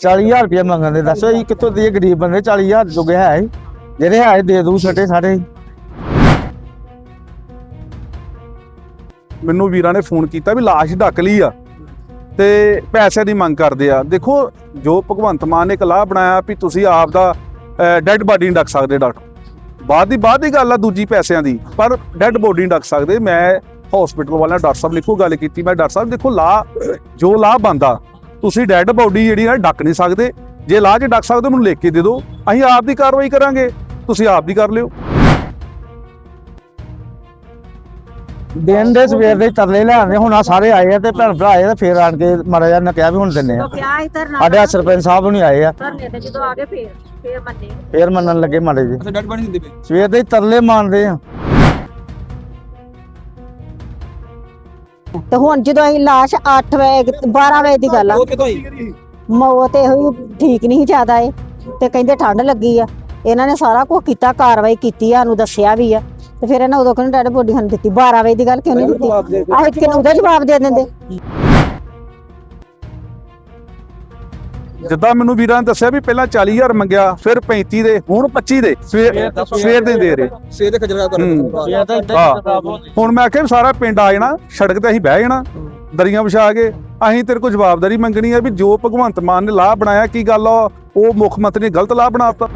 40000 ਰੁਪਏ ਮੰਗਣ ਦੱਸੋ ਇਹ ਕਿੱਥੋਂ ਦੀ ਗਰੀਬ ਬੰਦੇ 40000 ਜੋਗੇ ਹੈ ਹੀ। ਜਿਹੜੇ ਹੈ ਦੇ ਦੂ ਛੱਟੇ ਸਾਰੇ ਮੈਨੂੰ ਵੀਰਾਂ ਨੇ ਫੋਨ ਕੀਤਾ ਵੀ ਲਾਸ਼ ਢੱਕ ਲਈ ਆ, ਤੇ ਪੈਸੇ ਦੀ ਮੰਗ ਕਰਦੇ ਆ। ਦੇਖੋ, ਜੋ ਭਗਵੰਤ ਮਾਨ ਨੇ ਇੱਕ ਲਾਹ ਬਣਾਇਆ ਵੀ ਤੁਸੀਂ ਆਪ ਦਾ ਡੈੱਡ ਬਾਡੀ ਨਹੀਂ ਢੱਕ ਸਕਦੇ ਡਾਕਟਰ। ਬਾਅਦ ਦੀ ਬਾਅਦ ਦੀ ਗੱਲ ਆ ਦੂਜੀ ਪੈਸਿਆਂ ਦੀ, ਪਰ ਡੈੱਡ ਬੋਡੀ ਨਹੀਂ ਢੱਕ ਸਕਦੇ। ਮੈਂ ਹਸਪੀਟਲ ਵਾਲਿਆਂ ਡਾਕਟਰ ਸਾਹਿਬ ਲਿਖੋ ਗੱਲ ਕੀਤੀ। ਮੈਂ ਡਾਕਟਰ ਸਾਹਿਬ, ਦੇਖੋ ਲਾ ਜੋ ਲਾਹ ਬੰਦਾ ਤੁਸੀਂ ਡੈੱਡ ਬੋਡੀ ਜਿਹੜੀ ਨਾ ਢੱਕ ਨਹੀਂ ਸਕਦੇ। ਜੇ ਲਾਹ 'ਚ ਢੱਕ ਸਕਦੇ ਹੋ, ਮੈਨੂੰ ਲਿਖ ਕੇ ਦੇ ਦਿਓ। ਅਸੀਂ ਆਪ ਦੀ ਕਾਰਵਾਈ ਕਰਾਂਗੇ। ਤੁਸੀਂ ਆਪ ਦੀ ਕਰ ਲਿਓ। ਦਿਨ ਦੇ ਸਵੇਰ ਦੇ ਤਰਲੇ ਲੈਣੇ ਹੁਣ ਆ ਸਾਰੇ ਆਏ ਆ ਤੇ ਭੈਣ ਭਰਾ ਆਏ ਆ ਤੇ ਫੇਰ ਆਣ ਕੇ ਮਾੜਾ ਜਿਹਾ ਨੇ ਕਿਹਾ ਵੀ ਹੁਣ ਦਿੰਨੇ ਆ। ਸਾਡੇ ਆ ਸਰਪੰਚ ਸਾਹਿਬ ਨੂੰ ਆਏ ਆ। ਧਰਨੇ ਤੇ ਜਦੋਂ ਆ ਗਏ ਫੇਰ ਫੇਰ ਮੰਨੇ। ਫੇਰ ਮੰਨਣ ਲੱਗੇ ਮਾੜੇ ਜੀ ਅੱਛਾ ਡੱਡ ਬਣੀ ਹੁੰਦੀ ਪਈ। ਸਵੇਰ ਦੇ ਹੀ ਤਰਲੇ ਮਾਰਦੇ ਆ। ਤੇ ਹੁਣ ਜਦੋਂ ਅਸੀਂ ਲਾਸ਼ 8 ਵਜੇ 12 ਵਜੇ ਦੀ ਗੱਲ ਆ। ਉਹ ਮੌਤ ਇਹੋ ਹੀ ਠੀਕ ਨਹੀਂ ਜ਼ਿਆਦਾ ਏ ਤੇ ਕਹਿੰਦੇ ਠੰਡ ਲੱਗੀ ਆ। ਇਹਨਾਂ ਨੇ ਸਾਰਾ ਕੁਝ ਕੀਤਾ ਕਾਰਵਾਈ ਕੀਤੀ ਆ ਸਾਨੂੰ ਦੱਸਿਆ ਵੀ ਆ। ਤੇ ਫਿਰ ਇਹਨਾਂ ਉਦੋਂ ਕਹਿੰਦੇ ਡੈਡ ਬੋਡੀ ਸਾਨੂੰ ਦਿੱਤੀ। 12 ਵਜੇ ਦੀ ਗੱਲ ਕਿਉਂ ਨਹੀਂ ਦਿੱਤੀ? ਆਹ ਕਿਨੂੰ ਉਹਦਾ ਜਵਾਬ ਦੇ ਦਿੰਦੇ? ਜਿੱਦਾਂ ਮੈਨੂੰ ਵੀਰਾਂ ਨੇ ਦੱਸਿਆ ਵੀ ਪਹਿਲਾਂ 40000 ਮੰਗਿਆ ਫਿਰ 35 ਦੇ ਹੁਣ 25 ਦੇ ਸਵੇਰ ਸਵੇਰ ਦੇ ਦੇ ਰਹੇ। ਸਵੇਰ ਦੇ ਖਜਰਾ ਹੂੰ। ਹਾਂ। ਹੀ ਹੋ। ਹੁਣ ਮੈਂ ਆਖਿਆ ਸਾਰਾ ਪਿੰਡ ਆ ਜਾਣਾ ਸੜਕ ਤੇ ਅਸੀਂ ਬਹਿ ਜਾਣਾ ਦਰੀਆਂ ਵਿਛਾ ਕੇ ਅਸੀਂ ਤੇਰੇ ਕੋਲ ਜਵਾਬਦਾਰੀ ਮੰਗਣੀ ਹੈ ਵੀ ਜੋ ਭਗਵੰਤ ਮਾਨ ਨੇ ਲਾਹ ਬਣਾਇਆ ਕੀ ਗੱਲ ਆ? ਉਹ ਮੁੱਖ ਮੰਤਰੀ ਨੇ ਗਲਤ ਲਾਹ ਬਣਾਤਾ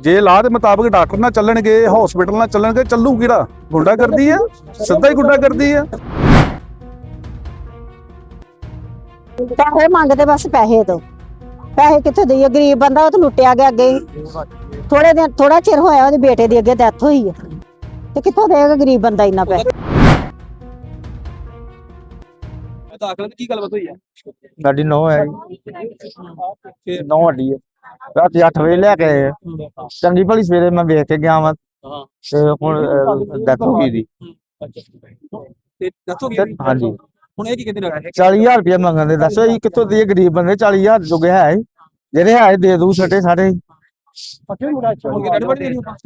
ਜੇ ਲਾਹ ਦੇ ਮੁਤਾਬਕ ਡਾਕਟਰ ਨਾਲ ਚੱਲਣਗੇ ਹਸਪੀਟਲ ਨਾਲ ਚੱਲਣਗੇ ਚੱਲੂ ਕਿਹੜਾ? ਗੁੰਡਾ ਕਰਦੀ ਆ? ਸਿੱਧਾ ਹੀ ਗੁੰਡਾ ਕਰਦੀ ਆ? ਪੈਸੇ ਮੰਗਦੇ ਬਸ ਪੈਸੇ ਦੋ ਪੈਸੇ ਕਿੱਥੋਂ ਦਈਏ? ਗਰੀਬ ਬੰਦਾ ਉਹ ਤਾਂ ਲੁੱਟਿਆ ਗਿਆ ਅੱਗੇ ਹੀ। ਥੋੜੇ ਦਿਨ ਥੋੜਾ ਚਿਰ ਹੋਇਆ ਉਹਦੇ ਬੇਟੇ ਦੀ ਅੱਗੇ ਡੈਥ ਹੋਈ ਆ। ਤੇ ਕਿੱਥੋਂ ਦੇਗਾ ਗਰੀਬ ਬੰਦਾ ਇੰਨਾ ਪੈਸਾ? ਦਾਖਲ ਕੀ ਗੱਲਬਾਤ ਹੋਈ ਹੈ ਸਾਡੀ ਨੌ ਹੈ ਫਿਰ ਨੌ ਹੱਡੀ ਹੈ ਰਾਤੀ 8 ਵਜੇ ਲੈ ਕੇ ਆਏ ਆ। ਚੰਗੀ ਭਲੀ ਸਵੇਰੇ ਮੈਂ ਵੇਖ ਕੇ ਗਿਆ ਵਾਂ। ਹਾਂ। ਤੇ ਹੁਣ ਡੈਥ ਹੋ ਗਈ ਦੀ। ਤੇ ਦੱਸੋ ਤੇ ਹਾਂਜੀ। ਹੁਣ ਇਹ ਕੀ ਕਹਿੰਦੇ ਨੇ? 40000 ਰੁਪਏ ਮੰਗਣ ਦੇ ਦੱਸੋ ਇਹ ਕਿੱਥੋਂ ਦੀ ਗਰੀਬ ਬੰਦੇ 40000 ਜੋਗੇ ਹੈ। ਜਿਹੜੇ ਹੈ ਦੇ ਦੂ ਛੱਟੇ ਆਪਾਂ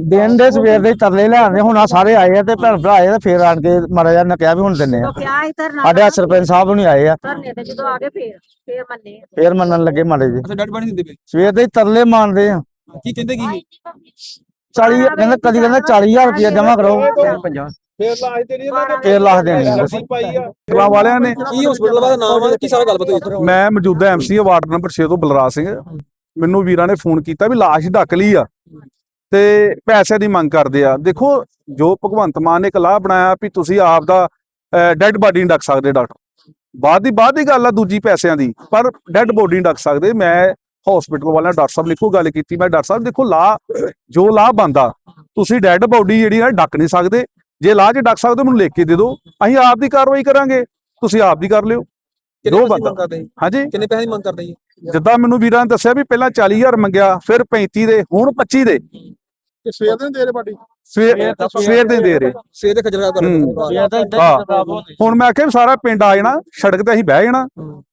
ਦਿਨ ਦੇ ਸਵੇਰ ਦੇ ਹੀ ਤਰਲੇ ਲੈਣੇ ਹੁਣ ਆ ਸਾਰੇ ਆਏ ਆ ਤੇ ਭੈਣ ਭਰਾ ਆਏ ਆ ਤੇ ਫੇਰ ਆਣ ਕੇ ਮਾੜਾ ਜਿਹਾ ਨੇ ਕਿਹਾ ਵੀ ਹੁਣ ਦਿੰਨੇ ਆ। ਸਾਡੇ ਸਰਪੰਚ ਸਾਹਿਬ ਨੂੰ ਆਏ ਆ। ਧਰਨੇ ਤੇ ਜਦੋਂ ਆ ਗਏ ਫੇਰ ਫੇਰ ਮੰਨੇ ਫੇਰ ਮੰਨਣ ਲੱਗੇ ਮਾੜੇ ਜੀ ਸਵੇਰ ਦੇ ਤਰਲੇ ਮਾਰਦੇ ਆ। ਕੀ ਕਹਿੰਦੇ ਕੀ? 40 ਕਹਿੰਦੇ ਕਦੀ ਕਹਿੰਦੇ 40000 ਰੁਪਏ ਜਮਾ ਕਰੋ। ਫੇਰ ਲਾਜ ਤੇ ਨਹੀਂ ਫੇਰ ਲਾਹ ਦੇਣੀ ਆ। ਕਲਾ ਵਾਲਿਆਂ ਨੇ ਕੀ ਹਸਪੀਟਲ ਦਾ ਨਾਮ ਆ ਕੀ ਸਾਰਾ ਗੱਲਬਾਤ ਹੋਈ ਮੈਂ ਮੌਜੂਦਾ ਐਮਸੀ ਵਾਰਡ ਨੰਬਰ 6 ਤੋਂ ਬਲਰਾਜ ਸਿੰਘ। ਮੈਨੂੰ ਵੀਰਾਂ ਨੇ ਫੋਨ ਕੀਤਾ ਵੀ ਲਾਸ਼ ਢੱਕ ਲਈ ਆ। ਤੇ ਪੈਸੇ ਦੀ ਮੰਗ ਕਰਦੇ ਆ। ਦੇਖੋ ਜੋ ਭਗਵੰਤ ਮਾਨ ਨੇ ਇੱਕ ਲਾਹ ਬਣਾਇਆ ਵੀ ਤੁਸੀਂ ਆਪ ਦਾ ਡੈੱਡ ਬਾਡੀ ਨਹੀਂ ਢੱਕ ਸਕਦੇ ਡਾਕਟਰ। ਬਾਅਦ ਦੀ ਬਾਅਦ ਦੀ ਗੱਲ ਆ ਦੂਜੀ ਪੈਸਿਆਂ ਦੀ। ਪਰ ਡੈੱਡ ਬੋਡੀ ਨਹੀਂ ਢੱਕ ਸਕਦੇ। ਮੈਂ ਹਸਪੀਟਲ ਵਾਲਿਆਂ ਡਾਕਟਰ ਸਾਹਿਬ ਲਿਖੋ ਗੱਲ ਕੀਤੀ। ਮੈਂ ਡਾਕਟਰ ਸਾਹਿਬ ਦੇਖੋ ਲਾਹ ਜੋ ਲਾਹ ਬੰਦਾ ਤੁਸੀਂ ਡੈੱਡ ਬੋਡੀ ਜਿਹੜੀ ਨਾ ਢੱਕ ਨਹੀਂ ਸਕਦੇ। ਜੇ ਲਾਹ 'ਚ ਢੱਕ ਸਕਦੇ ਹੋ, ਮੈਨੂੰ ਲਿਖ ਕੇ ਦੇ ਦਿਓ। ਅਸੀਂ ਆਪ ਦੀ ਕਾਰਵਾਈ ਕਰਾਂਗੇ ਤੁਸੀਂ ਆਪ ਦੀ ਕਰ ਲਿਓ। ਦੋ ਬੰਦਾ। ਹਾਂਜੀ। ਕਿੰਨੇ ਪੈਸੇ ਦੀ ਮੰਗ ਕਰਦੇ ਜੀ? ਜਿੱਦਾਂ ਮੈਨੂੰ ਵੀਰਾਂ ਨੇ ਦੱਸਿਆ ਵੀ ਪਹਿਲਾਂ 40000 ਮੰਗਿਆ ਫਿਰ 35 ਦੇ ਹੁਣ 25 ਦੇ। ਸਵੇਰ ਦੇ ਦੇ ਰਹੇ ਬਾਡੀ ਸਵੇਰ ਸਵੇਰ ਦੇ ਦੇ ਰਹੇ। ਸਵੇਰ ਦੇ ਖਜਰਾ ਹੁਣ ਮੈਂ ਆਖਿਆ ਵੀ ਸਾਰਾ ਪਿੰਡ ਆ ਜਾਣਾ ਸੜਕ ਤੇ ਅਸੀਂ ਬਹਿ ਜਾਣਾ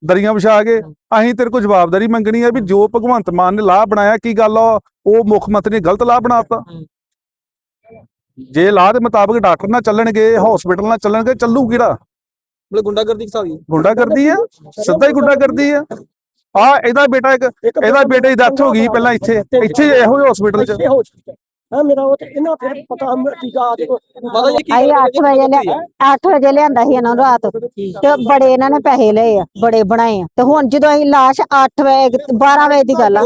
ਦਰੀਆਂ ਵਿਛਾ ਕੇ ਅਸੀਂ ਤੇਰੇ ਕੋਲ ਜਵਾਬਦਾਰੀ ਮੰਗਣੀ ਹੈ ਵੀ ਜੋ ਭਗਵੰਤ ਮਾਨ ਨੇ ਲਾਹ ਬਣਾਇਆ ਕੀ ਗੱਲ ਆ? ਉਹ ਮੁੱਖ ਮੰਤਰੀ ਨੇ ਗਲਤ ਲਾਹ ਬਣਾਤਾ ਜੇ ਲਾਹ ਦੇ ਮੁਤਾਬਕ ਡਾਕਟਰ ਨਾਲ ਚੱਲਣਗੇ ਹਸਪੀਟਲ ਨਾਲ ਚੱਲਣਗੇ ਚੱਲੂ ਕਿਹੜਾ? ਮਤਲਬ ਗੁੰਡਾਗਰਦੀ ਕਿਸਾ ਹੋਈ ਗੁੰਡਾ ਕਰਦੀ ਆ? ਸਿੱਧਾ ਹੀ ਗੁੰਡਾ ਕਰਦੀ ਆ। ਆ ਇਹਦਾ ਬੇਟਾ ਇੱਕ ਇਹਦਾ ਬੇਟੇ ਦੀ ਡੈਥ ਹੋ ਗਈ ਪਹਿਲਾਂ ਇੱਥੇ। ਇੱਥੇ ਇਹੋ ਜਿਹੇ ਹਸਪੀਟਲ 'ਚ। ਹਾਂ ਮੇਰਾ ਉਹ ਤੇ ਇਹਨਾਂ ਫਿਰ ਪਤਾ ਹਮ ਟੀਕਾ ਆ ਦੇਖੋ। ਮਾਤਾ ਜੀ ਕੀ ਆਈ ਗੱਲ 8 ਵਜੇ ਲਿਆ 8 ਵਜੇ ਲਿਆਂਦਾ ਸੀ ਇਹਨਾਂ ਨੂੰ ਰਾਤ। ਤੇ ਬੜੇ ਇਹਨਾਂ ਨੇ ਪੈਸੇ ਲਏ ਆ ਬੜੇ ਬਣਾਏ ਆ। ਤੇ ਹੁਣ ਜਦੋਂ ਅਸੀਂ ਲਾਸ਼ 8 ਵਜੇ 12 ਵਜੇ ਦੀ ਗੱਲ ਆ।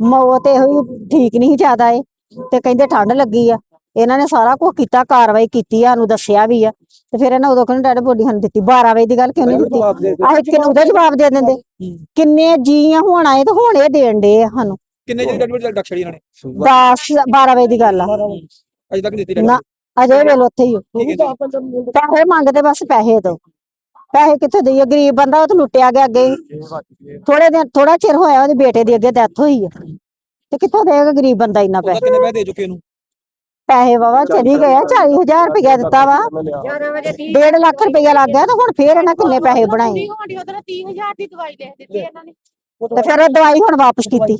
ਮੌਤ ਇਹੋ ਹੀ ਠੀਕ ਨਹੀਂ ਜ਼ਿਆਦਾ ਏ ਤੇ ਕਹਿੰਦੇ ਠੰਡ ਲੱਗੀ ਆ। ਇਹਨਾਂ ਨੇ ਸਾਰਾ ਕੁਝ ਕੀਤਾ ਕਾਰਵਾਈ ਕੀਤੀ ਆ ਸਾਨੂੰ ਦੱਸਿਆ ਵੀ ਆ। ਤੇ ਫਿਰ ਇਹਨਾਂ ਉਦੋਂ ਕਹਿੰਦੇ ਡੈਡ ਬੋਡੀ ਸਾਨੂੰ ਦਿੱਤੀ? 12 ਵਜੇ ਦੀ ਗੱਲ ਕਿਉਂ ਨਹੀਂ ਦਿੱਤੀ? ਆਹ ਕਿਨੂੰ ਉਹਦਾ ਜਵਾਬ ਦੇ ਦਿੰਦੇ? ਕਿੰਨੇ ਜੀ ਆ ਹੁਣ ਆਏ ਤੇ ਹੁਣ ਇਹ ਦੇਣ ਦੇ ਆ ਸਾਨੂੰ। ਕਿੰਨੇ ਜਿਹੜੀ ਡੱਡ ਬਣੀ ਡੱਕ ਛੜੀ ਇਹਨਾਂ ਨੇ। 10 12 ਵਜੇ ਦੀ ਗੱਲ ਆ। ਅਜੇ ਤੱਕ ਦਿੱਤੀ ਨਾ ਅਜੇ ਵੇਲ ਉੱਥੇ ਹੀ ਪੈਸੇ ਮੰਗਦੇ ਬਸ ਪੈਸੇ ਦੋ। ਪੈਸੇ ਕਿੱਥੋਂ ਦਈਏ? ਗਰੀਬ ਬੰਦਾ ਉਹ ਤਾਂ ਲੁੱਟਿਆ ਗਿਆ ਅੱਗੇ। ਹੀ। ਥੋੜੇ ਦਿਨ ਥੋੜਾ ਚਿਰ ਹੋਇਆ ਉਹਦੇ ਬੇਟੇ ਦੀ ਅੱਗੇ ਡੈਥ ਹੋਈ ਆ। ਤੇ ਕਿੱਥੋਂ ਦੇਗਾ ਗਰੀਬ ਬੰਦਾ ਇੰਨਾ ਪੈਸੇ? ਕਿੰਨੇ ਪੈਸੇ ਦੇ ਚੁੱਕੇ ਇਹਨੂੰ ਪੈਸੇ ਵਾਵਾ ਚਲੀ ਗਏ 40000 ਰੁਪਇਆ ਦਿੱਤਾ ਵਾ। 11 ਵਜੇ 30 1.5 ਲੱਖ ਰੁਪਇਆ ਲੱਗ ਗਿਆ ਤੇ ਹੁਣ ਫੇਰ ਇਹਨਾਂ ਕਿੰਨੇ ਪੈਸੇ ਬਣਾਏ? ਹੋਣੀ ਉਧਰ 30000 ਦੀ ਦਵਾਈ ਲਿਖ ਦਿੱਤੀ ਇਹਨਾਂ ਨੇ। ਤੇ ਫਿਰ ਉਹ ਦਵਾਈ ਹੁਣ ਵਾਪਸ ਕੀਤੀ।